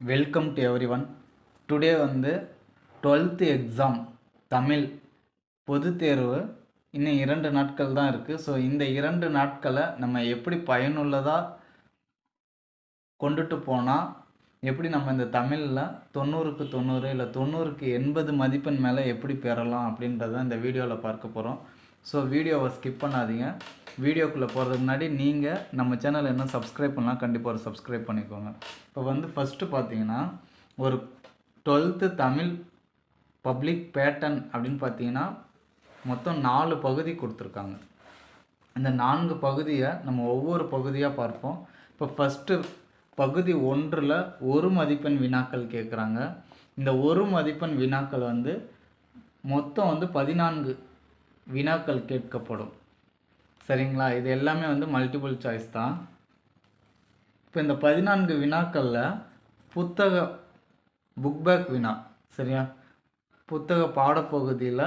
Welcome to every one today வந்து twelfth exam Tamil பொதுத் தேர்வு. இன்னும் இரண்டு நாட்கள் தான் இருக்குது ஸோ இந்த இரண்டு நாட்களை நம்ம எப்படி பயனுள்ளதாக கொண்டுட்டு போனால் எப்படி நம்ம இந்த தமிழில் தொண்ணூறுக்கு தொண்ணூறு இல்லை தொண்ணூறுக்கு எண்பது மதிப்பெண் மேலே எப்படி பெறலாம் அப்படின்றத இந்த வீடியோவில் பார்க்க போகிறோம் ஸோ வீடியோவை ஸ்கிப் பண்ணாதீங்க. வீடியோக்குள்ளே போகிறதுக்கு முன்னாடி நீங்கள் நம்ம சேனல் என்ன சப்ஸ்கிரைப் பண்ணலாம் கண்டிப்பாக ஒரு சப்ஸ்கிரைப் பண்ணிக்கோங்க. இப்போ வந்து ஃபஸ்ட்டு பார்த்தீங்கன்னா ஒரு டுவெல்த்து தமிழ் பப்ளிக் பேட்டன் அப்படின்னு பார்த்தீங்கன்னா மொத்தம் நாலு பகுதி கொடுத்துருக்காங்க. இந்த நான்கு பகுதியை நம்ம ஒவ்வொரு பகுதியாக பார்ப்போம். இப்போ ஃபஸ்ட்டு பகுதி ஒன்றில் ஒரு மதிப்பெண் வினாக்கள் கேட்குறாங்க இந்த ஒரு மதிப்பெண் வினாக்கள் வந்து மொத்தம் வந்து பதினான்கு வினாக்கள் கேட்கப்படும். சரிங்களா? இது எல்லாமே வந்து மல்டிபிள் சாய்ஸ் தான். இப்போ இந்த பதினான்கு வினாக்களில் புத்தக புக் பேக் வினா சரியா? புத்தக பாடப்பகுதியில்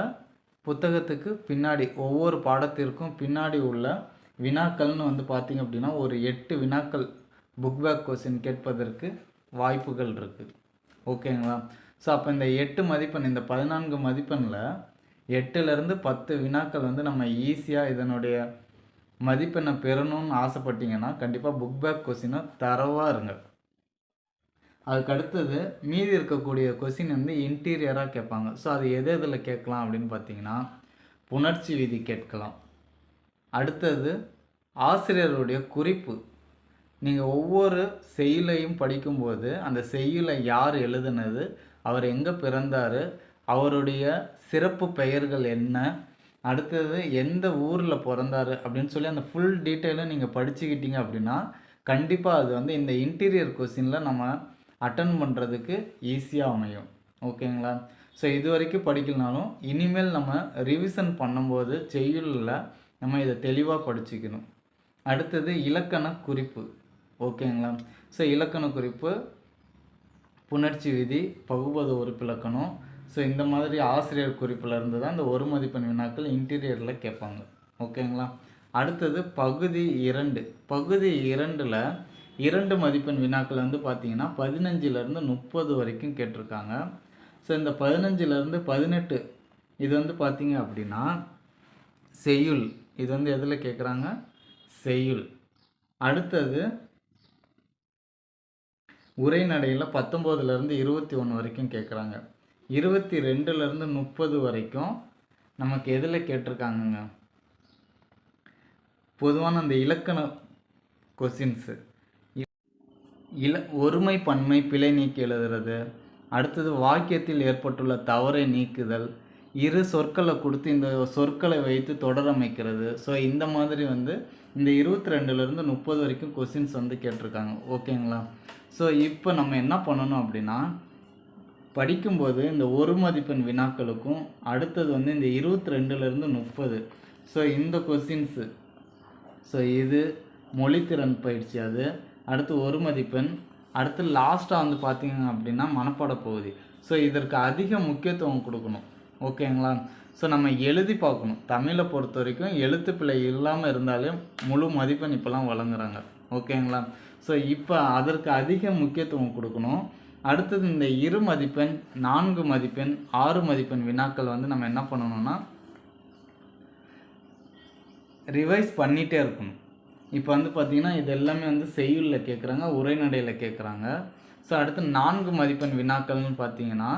புத்தகத்துக்கு பின்னாடி ஒவ்வொரு பாடத்திற்கும் பின்னாடி உள்ள வினாக்கள்னு வந்து பார்த்திங்க அப்படின்னா ஒரு எட்டு வினாக்கள் புக் பேக் கொஸ்டின் கேட்பதற்கு வாய்ப்புகள் இருக்குது ஓகேங்களா? ஸோ அப்போ இந்த எட்டு மதிப்பெண் இந்த பதினான்கு மதிப்பெண்ணில் எட்டுலேருந்து பத்து வினாக்கள் வந்து நம்ம ஈஸியாக இதனுடைய மதிப்பெண்ணை பெறணும்னு ஆசைப்பட்டீங்கன்னா கண்டிப்பாக புக் பேக் கொஸ்டினை தரவாக இருங்க. அதுக்கு அடுத்தது மீதி இருக்கக்கூடிய கொஸ்டின் வந்து இன்டீரியராக கேட்பாங்க. ஸோ அது எது எதில் கேட்கலாம் அப்படின்னு பார்த்தீங்கன்னா புணர்ச்சி விதி கேட்கலாம். அடுத்தது ஆசிரியருடைய குறிப்பு. நீங்கள் ஒவ்வொரு செய்யுளையும் படிக்கும்போது அந்த செய்யுளை யார் எழுதுனது அவர் எங்கே பிறந்தார் அவருடைய சிறப்பு பெயர்கள் என்ன அடுத்தது எந்த ஊரில் பிறந்தாரு அப்படின்னு சொல்லி அந்த ஃபுல் டீட்டெயிலும் நீங்கள் படிச்சுக்கிட்டீங்க அப்படின்னா கண்டிப்பாக அது வந்து இந்த இன்டீரியர் கொஸ்டினில் நம்ம அட்டன் பண்ணுறதுக்கு ஈஸியாக அமையும். ஓகேங்களா ஸோ இது வரைக்கும் படிக்கலனாலும் இனிமேல் நம்ம ரிவிஷன் பண்ணும்போது செய்யுளில் நம்ம இதை தெளிவாக படிச்சுக்கணும். அடுத்தது இலக்கண குறிப்பு. ஓகேங்களா ஸோ இலக்கண குறிப்பு புணர்ச்சி விதி பகுபத உறுப்பிலக்கணம் ஸோ இந்த மாதிரி ஆசிரியர் குறிப்பில் இருந்து தான் இந்த ஒரு மதிப்பெண் வினாக்கள் இன்டீரியரில் கேட்பாங்க. ஓகேங்களா? அடுத்தது பகுதி இரண்டு. பகுதி இரண்டில் இரண்டு மதிப்பெண் வினாக்கள் வந்து பார்த்தீங்கன்னா பதினஞ்சிலேருந்து முப்பது வரைக்கும் கேட்டிருக்காங்க. ஸோ இந்த பதினஞ்சிலேருந்து பதினெட்டு இது வந்து பார்த்தீங்க அப்படின்னா செய்யுள். இது வந்து எதில் கேட்குறாங்க செய்யுள். அடுத்தது உரைநடையில் பத்தொம்போதுலேருந்து இருபத்தி ஒன்று வரைக்கும் கேட்குறாங்க இருபத்தி ரெண்டுலேருந்து முப்பது வரைக்கும் நமக்கு எதில் கேட்டிருக்காங்கங்க? பொதுவான அந்த இலக்கண கொஸ்டின்ஸு இல ஒருமை பன்மை பிழை நீக்கி எழுதுறது. அடுத்தது வாக்கியத்தில் ஏற்பட்டுள்ள தவறை நீக்குதல். இரு சொற்களை கொடுத்து இந்த சொற்களை வைத்து தொடரமைக்கிறது. ஸோ இந்த மாதிரி வந்து இந்த இருபத்தி ரெண்டுலேருந்து முப்பது வரைக்கும் கொஸ்டின்ஸ் வந்து கேட்டிருக்காங்க. ஓகேங்களா ஸோ இப்போ நம்ம என்ன பண்ணணும் அப்படின்னா படிக்கும்போது இந்த ஒரு மதிப்பெண் வினாக்களுக்கும் அடுத்தது வந்து இந்த இருபத்தி ரெண்டுலேருந்து முப்பது. ஸோ இந்த கொஸ்டின்ஸு ஸோ இது மொழித்திறன் பயிற்சி அது. அடுத்து ஒரு மதிப்பெண். அடுத்து லாஸ்ட்டாக வந்து பார்த்திங்க அப்படின்னா மனப்பாட பகுதி. ஸோ இதற்கு அதிக முக்கியத்துவம் கொடுக்கணும். ஓகேங்களா ஸோ நம்ம எழுதி பார்க்கணும். தமிழை பொறுத்த வரைக்கும் எழுத்து பிழை இல்லாமல் இருந்தாலே முழு மதிப்பெண் இப்போலாம் வழங்குறாங்க. ஓகேங்களா ஸோ இப்போ அதற்கு அதிக முக்கியத்துவம் கொடுக்கணும். அடுத்தது இந்த இரு மதிப்பெண் நான்கு மதிப்பெண் ஆறு மதிப்பெண் வினாக்கள் வந்து நம்ம என்ன பண்ணணும்னா ரிவைஸ் பண்ணிகிட்டே இருக்கணும். இப்போ வந்து பார்த்திங்கன்னா இது எல்லாமே வந்து செய்யுளில் கேட்குறாங்க உரைநடையில் கேட்குறாங்க ஸோ அடுத்து நான்கு மதிப்பெண் வினாக்கள்னு பார்த்தீங்கன்னா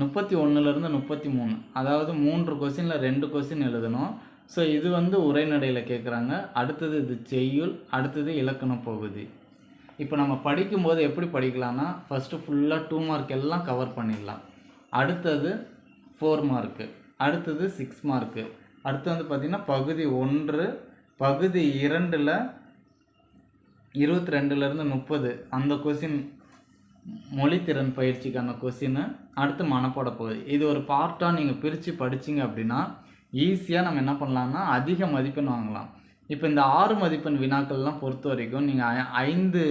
முப்பத்தி ஒன்றுலேருந்து முப்பத்தி மூணு அதாவது மூன்று கொஸ்டினில் ரெண்டு கொஸ்டின் எழுதணும். ஸோ இது வந்து உரைநடையில் கேட்குறாங்க அடுத்தது இது செய்யுள் அடுத்தது இலக்கண பகுதி. இப்போ நம்ம படிக்கும்போது எப்படி படிக்கலாம்னா ஃபஸ்ட்டு ஃபுல்லாக டூ மார்க் எல்லாம் கவர் பண்ணிடலாம். அடுத்தது ஃபோர் மார்க்கு அடுத்தது சிக்ஸ் மார்க்கு அடுத்து வந்து பார்த்திங்கன்னா பகுதி ஒன்று பகுதி இரண்டில் இருபத்தி ரெண்டுலேருந்து முப்பது. அந்த கொஸ்டின் மொழித்திறன் பயிற்சிக்கான கொஸ்டின்னு அடுத்து மனப்போட போகுது. இது ஒரு பார்ட்டாக நீங்கள் பிரித்து படிச்சிங்க அப்படின்னா ஈஸியாக நம்ம என்ன பண்ணலாம்னா அதிக மதிப்பெண் வாங்கலாம். இப்போ இந்த ஆறு மதிப்பெண் வினாக்கள்லாம் பொறுத்த வரைக்கும் நீங்கள் ஐந்து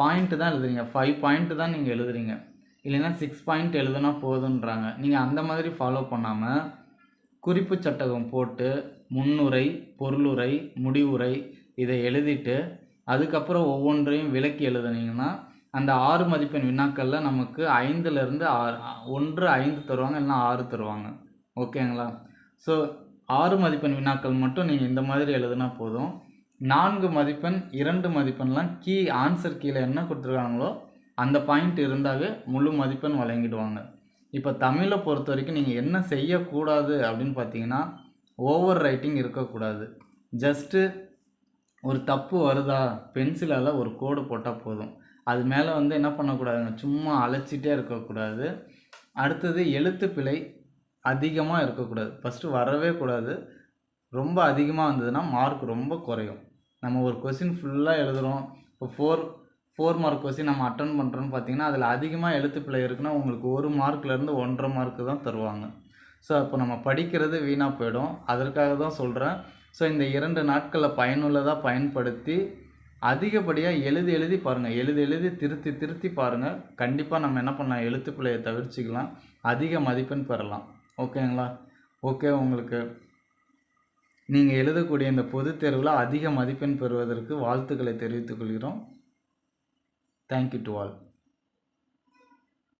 பாயிண்ட்டு தான் எழுதுறீங்க. ஃபைவ் பாயிண்ட்டு தான் நீங்கள் எழுதுறீங்க. இல்லைன்னா சிக்ஸ் பாயிண்ட் எழுதுனா போதுன்றாங்க. நீங்கள் அந்த மாதிரி ஃபாலோ பண்ணாமல் குறிப்பு சட்டகம் போட்டு முன்னுரை பொருளுரை முடிவுரை இதை எழுதிட்டு அதுக்கப்புறம் ஒவ்வொன்றையும் விலக்கி எழுதுனீங்கன்னா அந்த ஆறு மதிப்பெண் வினாக்களில் நமக்கு ஐந்துலேருந்து ஆறு ஒன்று ஐந்து தருவாங்க இல்லைன்னா ஆறு தருவாங்க. ஓகேங்களா? ஸோ ஆறு மதிப்பெண் வினாக்கள் மட்டும் நீங்கள் இந்த மாதிரி எழுதுனா போதும். நான்கு மதிப்பெண் இரண்டு மதிப்பெண்லாம் கீ ஆன்சர் கீழே என்ன கொடுத்துருக்காங்களோ அந்த பாயிண்ட் இருந்தாவே முழு மதிப்பெண் வழங்கிடுவாங்க. இப்போ தமிழை பொறுத்த வரைக்கும் நீங்கள் என்ன செய்யக்கூடாது அப்படின்னு பார்த்தீங்கன்னா ஓவர் ரைட்டிங் இருக்கக்கூடாது. ஜஸ்ட்டு ஒரு தப்பு வருதா பென்சிலால் ஒரு கோடு போட்டால் போதும். அது மேலே வந்து என்ன பண்ணக்கூடாதுங்க சும்மா அழைச்சிட்டே இருக்கக்கூடாது. அடுத்தது எழுத்து பிழை அதிகமாக இருக்கக்கூடாது. ஃபஸ்ட்டு வரவே கூடாது. ரொம்ப அதிகமாக வந்ததுன்னா மார்க் ரொம்ப குறையும். நம்ம ஒரு கொஸ்டின் ஃபுல்லாக எழுதுகிறோம் இப்போ ஃபோர் ஃபோர் மார்க் கொஸ்டின் நம்ம அட்டன் பண்ணுறோன்னு பார்த்தீங்கன்னா அதில் அதிகமாக எழுத்து பிள்ளை இருக்குன்னா உங்களுக்கு ஒரு மார்க்லேருந்து ஒன்றரை மார்க்கு தான் தருவாங்க. ஸோ அப்போ நம்ம படிக்கிறது வீணாக போயிடும். அதற்காக தான் சொல்கிறேன் ஸோ இந்த இரண்டு நாட்களில் பயனுள்ளதாக பயன்படுத்தி அதிகப்படியாக எழுதி எழுதி பாருங்கள் எழுதி எழுதி திருத்தி திருத்தி பாருங்கள் கண்டிப்பாக நம்ம என்ன பண்ணலாம்? எழுத்து பிள்ளையை தவிர்த்துக்கலாம். அதிக மதிப்பெண் பெறலாம். ஓகேங்களா? ஓகே உங்களுக்கு. நீங்கள் எழுதக்கூடிய இந்த பொதுத் தேர்வில் அதிக மதிப்பெண் பெறுவதற்கு வாழ்த்துக்களை தெரிவித்துக் கொள்கிறோம். Thank you to all